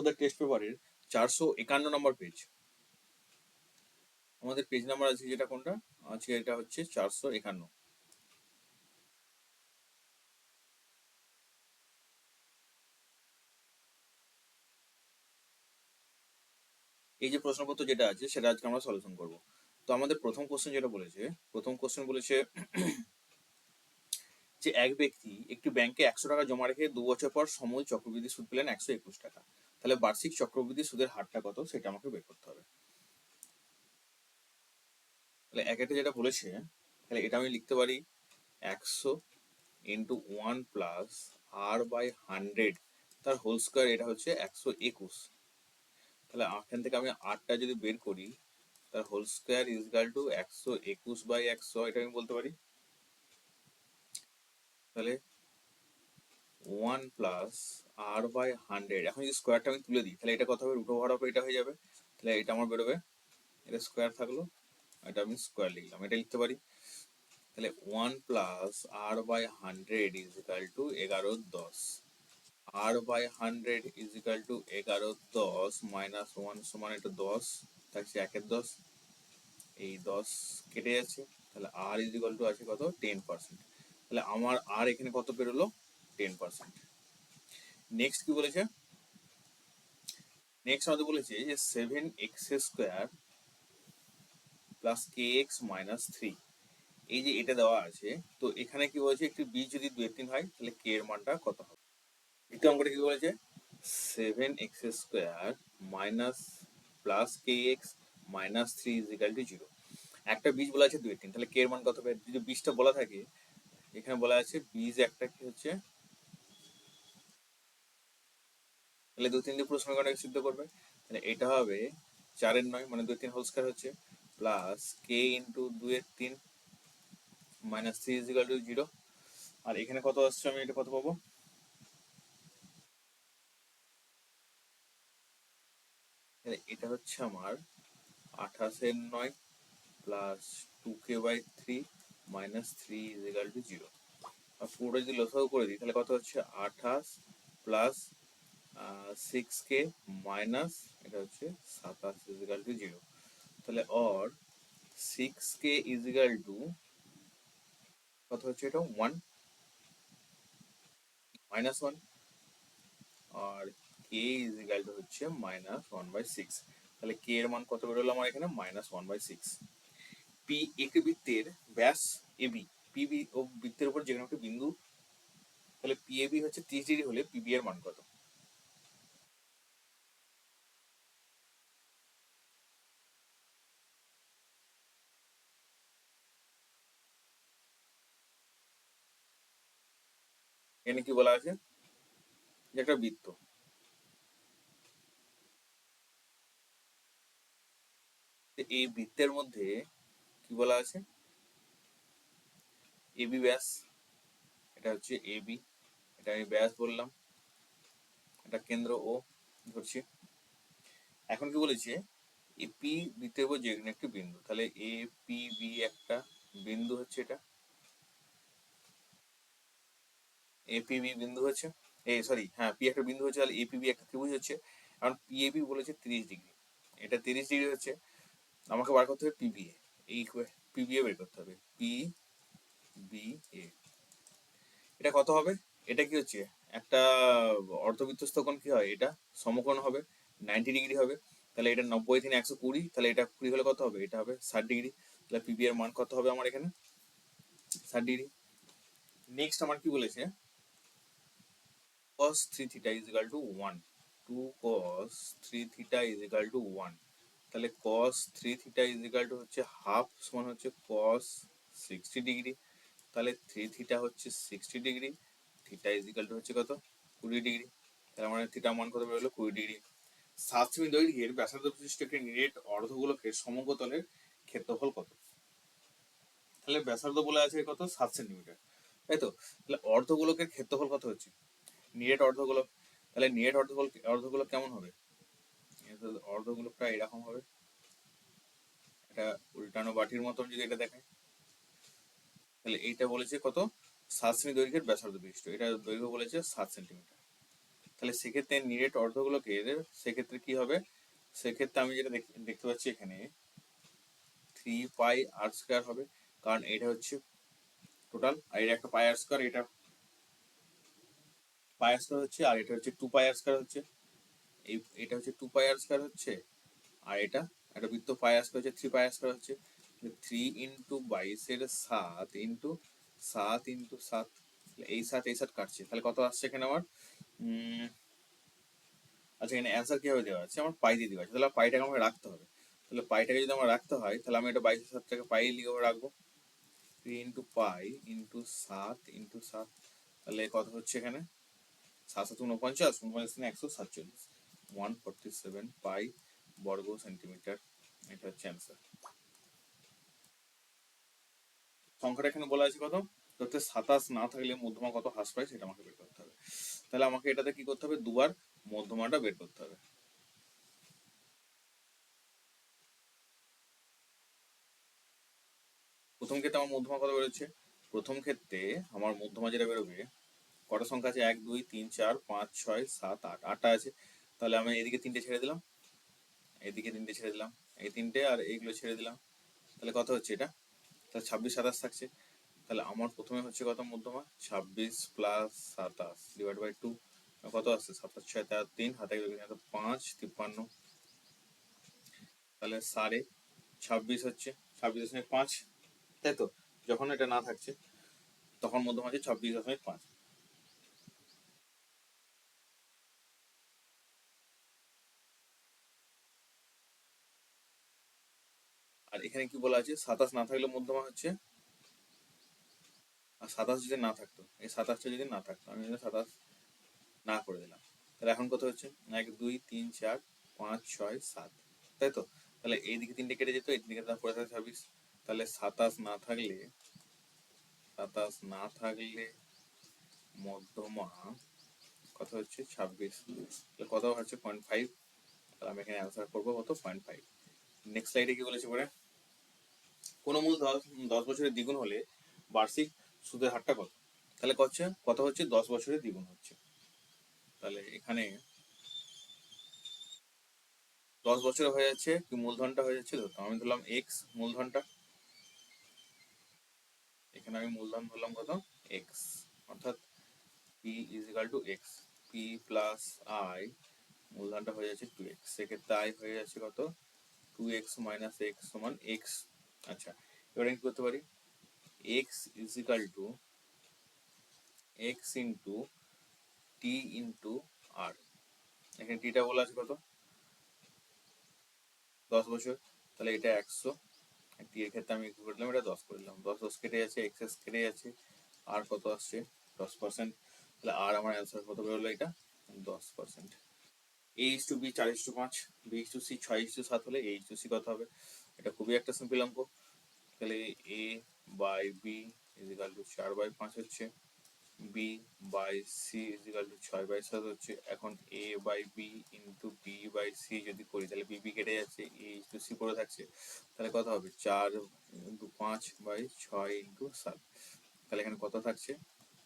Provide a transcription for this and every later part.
পর্ষদের টেস্ট পেপারের চারশো একান্ন নম্বর পেজ আমাদের পেজ নাম্বার আছে যেটা কোনটা? আজকে এটা হচ্ছে চারশো একান্ন। এই যে প্রশ্নপত্র যেটা আছে, সেটা আজকে আমরা সলিউশন করব। তো আমাদের প্রথম কোশ্চেন যেটা বলেছে, প্রথম কোশ্চেন বলেছে যে এক ব্যক্তি একটি ব্যাংকে একশো টাকা জমা রেখে দু বছর পর সময় চক্রবৃদ্ধি সুদ পেলেন একশো একুশ টাকা। তাহলে বার্ষিক চক্রবৃদ্ধি সুদের হারটা কত সেটা আমাকে বের করতে হবে। তাহলে এক একটা যেটা বলেছে, তাহলে এটা আমি লিখতে পারি একশো into one plus R by hundred তার হোল স্কোয়ার এটা হচ্ছে একশো একুশ। তাহলে এখান থেকে আমি আটটা যদি বের করি, তার হোল স্কোয়ার ইজগাল টু একশো একুশ বাই একশো, এটা আমি বলতে পারি। তাহলে one plus R by hundred এখন যদি স্কোয়ারটা আমি তুলে দিই, তাহলে এটা কত হবে? রুট ওভার অফ এটা হয়ে যাবে। তাহলে এটা আমার বেরোবে। এটা স্কোয়ার থাকল। এটা আমি স্কোয়ার লিখলাম। এটা লিখতে পারি। তাহলে one plus R by hundred is equal to এগারো দশ। R by hundred is equal to এগারো দশ মাইনাস ওয়ান সমান এটা দশ, থাকছে একের দশ। এই দশ কেটে যাচ্ছে। তাহলে আর ইজ ইকাল টু আছে কত? টেন পার্সেন্ট তাহলে আমার আর এখানে কত বেরোলো? টেন পার্সেন্ট নেক্সট কি বলেছে? নেক্সট আমাদের বলেছে যে seven X square plus K X minus three এই যে এটা দেওয়া আছে, তো এখানে কি বলেছে, একটি বি যদি দুই তিন হয়, তাহলে কে এর মানটা কত হবে? দ্বিতীয় অঙ্কটা কি বলেছে? Seven X square minus plus K X minus three is equal to zero একটা বীজ বলা আছে দুই তিন, তাহলে কে এর মান কত হবে? যদি বীজটা বলা থাকে, এখানে বলা আছে বীজ একটা কি হচ্ছে তাহলে দুই তিন দিয়ে পুরো সমীকরণটাকে সিদ্ধ করবে। তাহলে এটা হবে চারের নয় মানে দুই তিন হোল স্কয়ার হচ্ছে প্লাস কে ইন্টু দুয়ের তিন minus three is equal to zero আর এখানে কত আসছে আমি এটা কত পাবো? এটা হচ্ছে আমার আঠাশের নয় plus two K by three minus three is equal to zero আর পুরোটা যদি লসাগু করে দিই, তাহলে কত হচ্ছে? আঠাশ প্লাস সিক্স কে মাইনাস এটা হচ্ছে সাতাশ ইজ ইকাল টু জিরো তাহলে or six K is equal to কত হচ্ছে এটা? ওয়ান মাইনাস ওয়ান আর কে ইজ ইকাল টু হচ্ছে মাইনাস ওয়ান বাই সিক্স তাহলে কে এর মান কত বেরোলো আমার এখানে? Minus one by six P একটি বৃত্তের, ব্যাস এবি পিবি ও বৃত্তের উপর যে একটা বিন্দু, তাহলে পি এবি হচ্ছে ত্রিশ ডিগ্রি হলে পিবি এর মান কত? এখানে কি বলা আছে? যে একটা বৃত্ত। এই বৃত্তের মধ্যে কি বলা আছে? এবি ব্যাস। এটা হচ্ছে এবি এটা আমি ব্যাস বললাম। এটা কেন্দ্র ও ধরছি। এখন কি বলেছে? এ পি বৃত্তের উপর যে একটি বিন্দু। তাহলে এ পি বি একটা বিন্দু হচ্ছে এটা। এপিবি বিন্দু হচ্ছে, এ সরি হ্যাঁ পি একটা বিন্দু হচ্ছে, তাহলে এপিবি একটা ত্রিভুজ হচ্ছে, কারণ পিএবি বলেছে তিরিশ ডিগ্রি। এটা তিরিশ ডিগ্রি হচ্ছে, আমাকে বার করতে হবে পিবিএ এই পিবিএ বের করতে হবে পি বি এ এটা কত হবে? এটা কি হচ্ছে, একটা অর্ধবৃত্তস্থ কোণ কি হয়? এটা সমকোণ হবে নাইনটি ডিগ্রি হবে, তাহলে এটা নব্বই থেকে একশো কুড়ি, তাহলে এটা কুড়ি হলে কত হবে? এটা হবে ষাট ডিগ্রি, তাহলে পিবি এর মান কত হবে আমার এখানে? ষাট ডিগ্রি। নেক্সট আমার কি বলেছে? Cos 3 theta is equal to 1 2 cos 3 theta is equal to 1 তাহলে cos 3 theta is equal to হচ্ছে হাফ সমান হচ্ছে cos 60 ডিগ্রি তাহলে 3 থিটা হচ্ছে 60 degree theta is equal to হচ্ছে কত? 20 ডিগ্রি তাহলে মানে থিটা মান কত বেরোলো? 20 ডিগ্রি সাত সেমি দৈর্ঘ্যের ব্যাসার্ধ বিশিষ্ট একটি নিরেট অর্ধগোলকের সমগ্রতলের ক্ষেত্রফল কত? তাহলে ব্যাসার্ধ বলে আছে কত? সাত সেন্টিমিটার তাই তো তাহলে অর্ধগোলকের ক্ষেত্রফল কত হচ্ছে? নিরেট অর্ধগোলক, তাহলে নিরেট অর্ধগোলক অর্ধগোলক কেমন হবে? অর্ধগোলকটা এরকম হবে। এটা উল্টানো বাটির মতন যদি এটা দেখায় তাহলে এইটা বলেছে কত? সাত সেমি দৈর্ঘ্যের ব্যাসার্ধ বিশিষ্ট। এটা দৈর্ঘ্য বলেছে সাত সেন্টিমিটার তাহলে সেক্ষেত্রে নিরেট অর্ধগুলোকে সেক্ষেত্রে কি হবে? সেক্ষেত্রে আমি যেটা দেখতে পাচ্ছি এখানে থ্রি পাই আর স্কোয়ার হবে। কারণ এটা হচ্ছে টোটাল আর এটা একটা পাই আর স্কোয়ার এটা পাই আর হচ্ছে, আর এটা হচ্ছে টু পাই আর হচ্ছে। এই, এটা হচ্ছে টু পাই আর হচ্ছে, আর এটা একটা বৃত্ত পাই আর হচ্ছে থ্রি পাই আর হচ্ছে থ্রি ইন্টু বাইশের সাত ইন্টু সাত ইন্টু সাত, এই সাত এই সাত কাটছে। তাহলে কত আসছে এখানে আমার? আচ্ছা এখানে অ্যান্সার কীভাবে দেওয়া আছে? আমার পাই দিয়ে দেওয়া আছে। তাহলে পাইটাকে আমাকে রাখতে হবে। তাহলে পাইটাকে যদি আমার রাখতে হয়, তাহলে আমি এটা বাইশের সাতটাকে পাই লিখে রাখব। থ্রি ইন্টু পাই ইন্টু সাত ইন্টু সাত, তাহলে কত হচ্ছে এখানে? সাত সাত উনপঞ্চাশ উনপঞ্চাশ একশো সাতচল্লিশ। ওয়ান ফোরটি সেভেন পাই বর্গ সেন্টিমিটার এটা হচ্ছে অ্যান্সার সংখ্যাটা এখানে বলা আছে কত? ধরতে সাতাশ না থাকলে মধ্যমা কত হ্রাস পায় সেটা আমাকে বের করতে হবে। তাহলে আমাকে এটাতে কি করতে হবে? দুবার মধ্যমাটা বের করতে হবে। প্রথম ক্ষেত্রে আমার মধ্যমা কত বেরোচ্ছে? প্রথম ক্ষেত্রে আমার মধ্যমা যেটা বেরোবে কটা সংখ্যা আছে? এক, দুই, তিন, চার, পাঁচ, ছয়, সাত, আট, আটটা আছে। তাহলে আমি এদিকে তিনটে ছেড়ে দিলাম। এদিকে তিনটে ছেড়ে দিলাম। এই তিনটে আর এইগুলো ছেড়ে দিলাম। তাহলে কত হচ্ছে এটা? তাহলে ছাব্বিশ, সাতাশ থাকছে। তাহলে আমার প্রথমে হচ্ছে কত মধ্যমা? ছাব্বিশ প্লাস সাতাশ ডিভাইড বাই টু কত আসছে? সাতাশ, ছয় তেরো তিন। হাতে পাঁচ, তিপ্পান্ন। তাহলে সাড়ে ছাব্বিশ হচ্ছে। ছাব্বিশ দশমিক পাঁচ। তাই তো? যখন এটা না থাকছে, তখন মধ্যমা হচ্ছে ছাব্বিশ দশমিক পাঁচ। আর এখানে কি বলা আছে? সাতাশ না থাকলে মধ্যমা হচ্ছে? আর সাতাশ যদি না থাকতো, এই সাতাশটা যদি না থাকতো, আমি সাতাশ না করে দিলাম। তাহলে এখন কত হচ্ছে? এক, দুই, তিন, চার, পাঁচ, ছয়, সাত। তাই তো? তাহলে এই দিকে তিনটে কেটে যেত, এই দিকে পড়ে থাকে ছাব্বিশ। তাহলে সাতাশ না থাকলে, সাতাশ না থাকলে মধ্যমা কত হচ্ছে? ছাব্বিশ। তাহলে কত হচ্ছে পয়েন্ট ফাইভ। তাহলে আমি এখানে অ্যান্সার করব কত? Point five. নেক্সট স্লাইডে কি বলেছে পরে? কোনো মূল দশ বছরের দ্বিগুণ হলে বার্ষিক সুদের হারটা কত? তাহলে হচ্ছে? কত হচ্ছে? দশ বছরের দ্বিগুণ হচ্ছে। তাহলে এখানে দশ বছরে হয়ে যাচ্ছে, কি মূলধনটা হয়ে যাচ্ছে? তো আমি ধরলাম এক্স মূলধনটা। এখানে আমি মূলধন ধরলাম কত? এক্স অর্থাৎ P is equal to x P plus I মূলধনটা হয়ে যাচ্ছে টু এক্স সেক্ষেত্রে আই হয়ে যাচ্ছে কত? টু এক্স মাইনাস এক্স সমান এক্স আচ্ছা এবারে কি করতে পারি? X is equal to x into T into R এখানে টিটা বলা আছে কত? দশ বছর। তাহলে এটা একশো। টি এর ক্ষেত্রে আমি কি করলাম? এটা দশ করলাম। দশ দশ কেটে যাচ্ছে এক্সেস কেটে যাচ্ছে। আর কত আসছে? দশ পার্সেন্ট তাহলে আর আমার অ্যান্সার কত বেরোলো এটা? দশ percent A is to B চার ইস টু পাঁচ। বি ইস টু সি ছয় ইস টু সাত হলে এ ইস টু সি কত হবে? এটা খুবই একটা সিম্পল অঙ্ক। তাহলে A by B is equal to চার বাই পাঁচ হচ্ছে B by C is equal to ছয় বাই সাত হচ্ছে। এখন A by B into B by C যদি করি, তাহলে বি বি কেটে যাচ্ছে এ ইস টু সি পড়ে থাকছে। তাহলে কত হবে? চার ইন্টু পাঁচ বাই ছয় ইন্টু সাত। তাহলে এখানে কত থাকছে?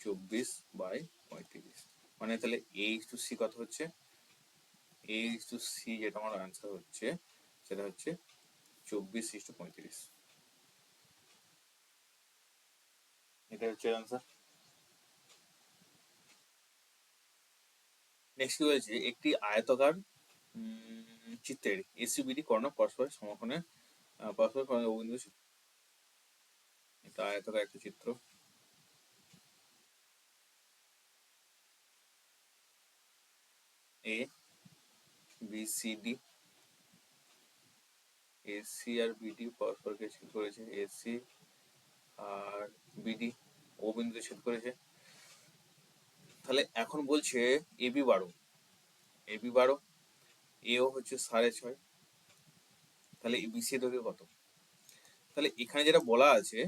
চব্বিশ বাই পঁয়ত্রিশ। মানে তাহলে এ ইস টু সি কত হচ্ছে? এ ইস টু সি যেটা আমার অ্যান্সার হচ্ছে, সেটা হচ্ছে চব্বিশ ইস টু পঁয়ত্রিশ। এটা হচ্ছে অ্যান্সার নেক্সট হয়েছে একটি আয়তকার চিত্রের এসিবিডি কর্ণ পরস্পর সমকোণে পরস্পর অবিন্দু এটা আয়তকার একটা চিত্র। A B C D AC R BD পরস্পরকে ছেদ করেছে? এসি আর বিডি ও বিন্দুতে ছেদ করেছে। তাহলে এখন বলছে এবি বারো। এবি বারো এও হচ্ছে সাড়ে ছয়। তাহলে বিসি দৈর্ঘ্য কত? তাহলে এখানে যেটা বলা আছে,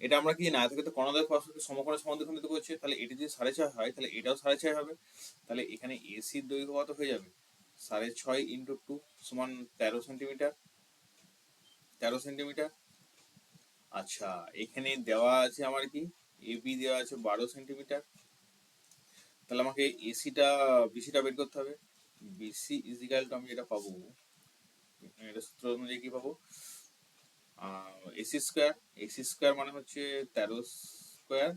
এটা আমরা কি না থেকে তো কর্ণদ্বয় পরস্পরকে সমকোণে সমান্তরাল করছে? তাহলে এটি যদি সাড়ে ছয় হয়, তাহলে এটাও সাড়ে ছয় হবে। তাহলে এখানে এসির দৈর্ঘ্য কত হয়ে যাবে? সাড়ে ছয় ইন্টু টু সমান তেরো সেন্টিমিটার। তেরো সেন্টিমিটার। আচ্ছা এখানে দেওয়া আছে আমার কি? এবি দেওয়া আছে বারো সেন্টিমিটার। তাহলে আমাকে এসিটা বিসিটা বের করতে হবে। বিসি ইজিক্যাল টু আমি যেটা পাবো এটা সূত্র অনুযায়ী কি পাবো? এসি স্কোয়ার এসি স্কোয়ার মানে হচ্ছে তেরো স্কোয়ার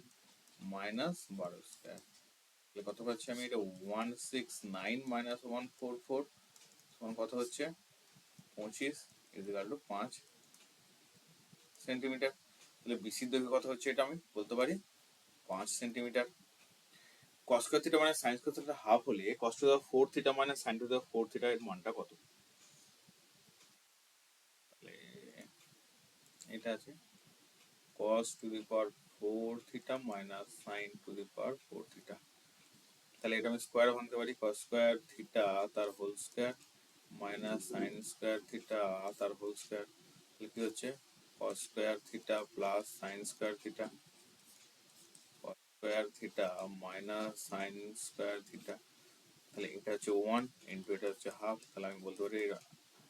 মাইনাস বারো স্কোয়ার কত পাচ্ছি আমি? এটা one six nine minus one four four কত হচ্ছে? পঁচিশ। ইজিক্যাল পাঁচ সেন্টিমিটার তাহলে বিসির দৈর্ঘ্য কত হচ্ছে এটা আমি বলতে পারি পাঁচ সেন্টিমিটার কস থিটা মানে সাইন স্কয়ার থিটা হাফ হলে কস ফোর থিটা মানে sine to the four theta এর মানটা কত? এটা আছে cos to the power four theta minus sine to the power theta তাহলে এটা আমি স্কোয়ার ভাঙতে পারি cos স্কোয়ার থিটা তার whole square minus sine square theta তার হোল স্কোয়ার কি হচ্ছে? cos square theta plus sine square theta square theta minus sine square theta তাহলে এটা হচ্ছে ওয়ান ইন্টু এটা হচ্ছে হাফ তাহলে আমি বলতে পারি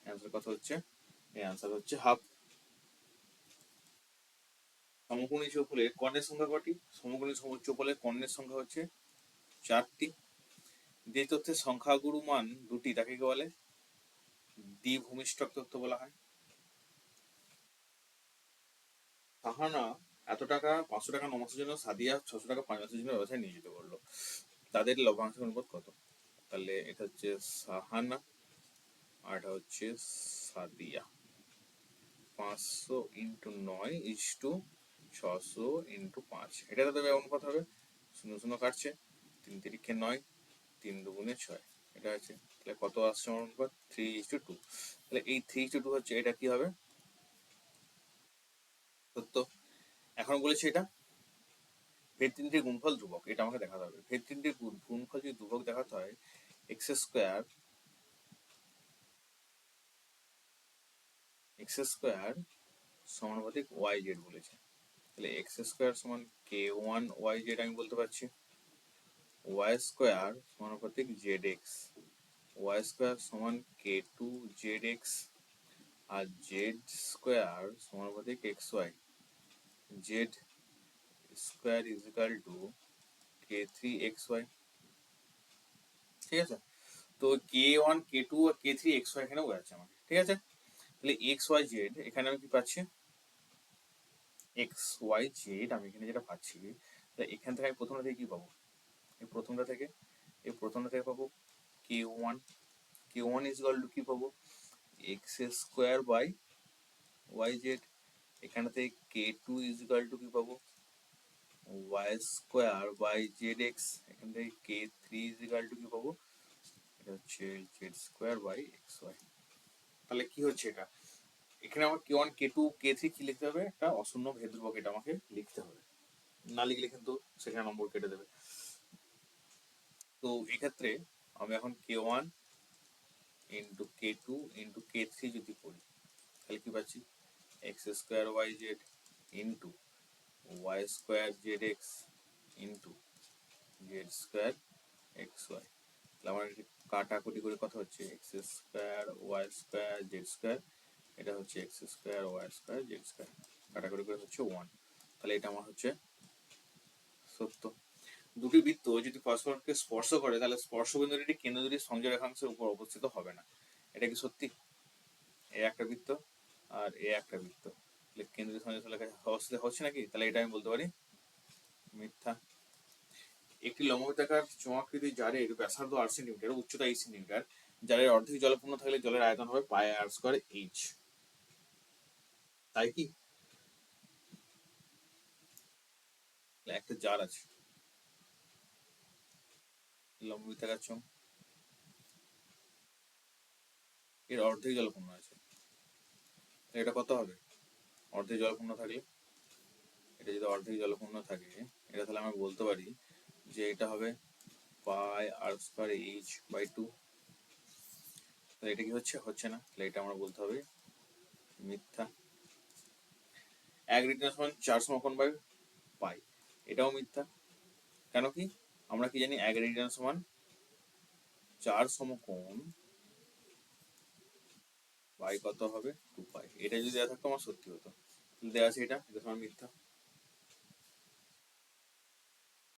অ্যান্সার কত হচ্ছে? এই অ্যান্সার হচ্ছে হাফ সমকোণী চৌকোলে কর্ণের সংখ্যা কটি? সমকোণী চৌকোলে কর্ণের সংখ্যা হচ্ছে চারটি। যে তথ্যের সংখ্যাগুরু মান দুটি, তাকে বলে? দ্বিভূমিষ্ঠক তথ্য বলা হয়। সাহানা এত টাকা, পাঁচশো টাকা ন মাসের জন্য সাদিয়া ছশো টাকা পাঁচ মাসের জন্য ব্যবসায় নিয়োজিত করল। তাদের লভ্যাংশের অনুপাত কত? তাহলে এটা হচ্ছে সাহানা আর এটা হচ্ছে সাদিয়া। পাঁচশো ইন্টু নয় ইস টু ছশো ইন্টু পাঁচ। এটা তাদের অনুপাত হবে। শূন্য শূন্য কাটছে। তিন তিরিখে নয়, তিন দুগুণে ছয়। এটা আছে তাহলে কত আসছে আমার অনুপাত থ্রি ইস টু টু তাহলে এই থ্রি ইস টু টু হচ্ছে, এটা কি হবে? সত্য। এখন বলেছি এটা। ভেদ তিনটির গুণফল ধ্রুবক, এটা আমাকে দেখাতে হবে। ভেদ তিনটির গুণ- গুণফল যদি ধ্রুবক দেখাতে হয় এক্স স্কোয়ার এক্স স্কোয়ার সমানুপাতিক ওয়াই জেড বলেছে। তাহলে এক্স স্কোয়ার সমান কে ওয়ান ওয়াই জেড আমি বলতে পারছি। ওয়াই স্কোয়ার সমানুপাতিক জেড এক্স ওয়াই স্কোয়ার সমান কে টু জেড এক্স আর জেড স্কোয়ার সমানুপাতিক x y z square is equal to k three x y ঠিক আছে? তো কে ওয়ান কে টু আর কে থ্রি এক্স ওয়াই এখানে বোঝাচ্ছে আমাকে ঠিক আছে? তাহলে এক্স ওয়াই জেড এখানে আমি কি পাচ্ছি? এক্স ওয়াই জেড আমি এখানে যেটা পাচ্ছি তাহলে এখান থেকে আমি প্রথমটা থেকে কি পাবো? এই প্রথমটা থেকে, এই প্রথমটা থেকে পাবো k one k one is equal to কি পাবো এক্স স্কোয়ার বাই জেড এখানে থেকে k two is equal to কি পাবো ওয়াই স্কোয়ার বাই এক্স এখান থেকে k three is equal to কি পাবো এটা হচ্ছে জেড স্কোয়ার বাই ওয়াই তাহলে কি হচ্ছে এটা? এখানে আমার k one k two k three কি লিখতে হবে? একটা অশূন্য ভেদ্রবক এটা আমাকে লিখতে হবে। না লিখলে কিন্তু সেখানে নম্বর কেটে দেবে। তো এক্ষেত্রে আমি এখন k one into k two into k three যদি করি, তাহলে কি পাচ্ছি? X square y z into y square z x into z square x y তাহলে আমার কাটাকুটি করে কথা হচ্ছে x square y square z square এটা হচ্ছে x square y square z square কাটাকুটি করে হচ্ছে ওয়ান তাহলে এটা আমার হচ্ছে সত্য দুটি বৃত্ত যদি পরস্পরকে স্পর্শ করে, তাহলে স্পর্শবিন্দুটি একটি কেন্দ্র দুটি সংযোগ রেখাংশের উপর অবস্থিত হবে না। এটা কি সত্যি? এ একটা বৃত্ত আর এ একটা বৃত্ত। কেন্দ্রীয় সংযোগ অবস্থিত হচ্ছে নাকি? তাহলে এটা আমি বলতে পারি। মিথ্যা। একটি লম্ববৃত্তাকার চোঙাকৃতি জারের ব্যাসার্ধ আট সেন্টিমিটার, উচ্চতা এইট সেন্টিমিটার জারের অর্ধেক জলপূর্ণ থাকলে জলের আয়তন হবে পায়ে আর স্কোয়ার এইচ। তাই কি? একটা জার আছে। লম্ববৃত্তাকার চোঙ এর অর্ধেক জলপূর্ণ আছে। এটা কত হবে? অর্ধেক জলপূর্ণ থাকলে? এটা যদি অর্ধেক জলপূর্ণ থাকে, এটা তাহলে আমি বলতে পারি যে এটা হবে pi r square H by two. তাহলে এটা কি হচ্ছে? হচ্ছে না। তাহলে এটা আমরা বলতে হবে মিথ্যা। এক রিটার্ন সমান চার সমকোণ বাই পাই। এটাও মিথ্যা। কেন কি? আমরা কি জানি এক রিটার্ন সমান চার সমকোণ বাই কত হবে? টু পাই এটা যদি দেওয়া থাকতো, আমার সত্যি হতো। দেওয়া আছে এটা এটা সমান মিথ্যা।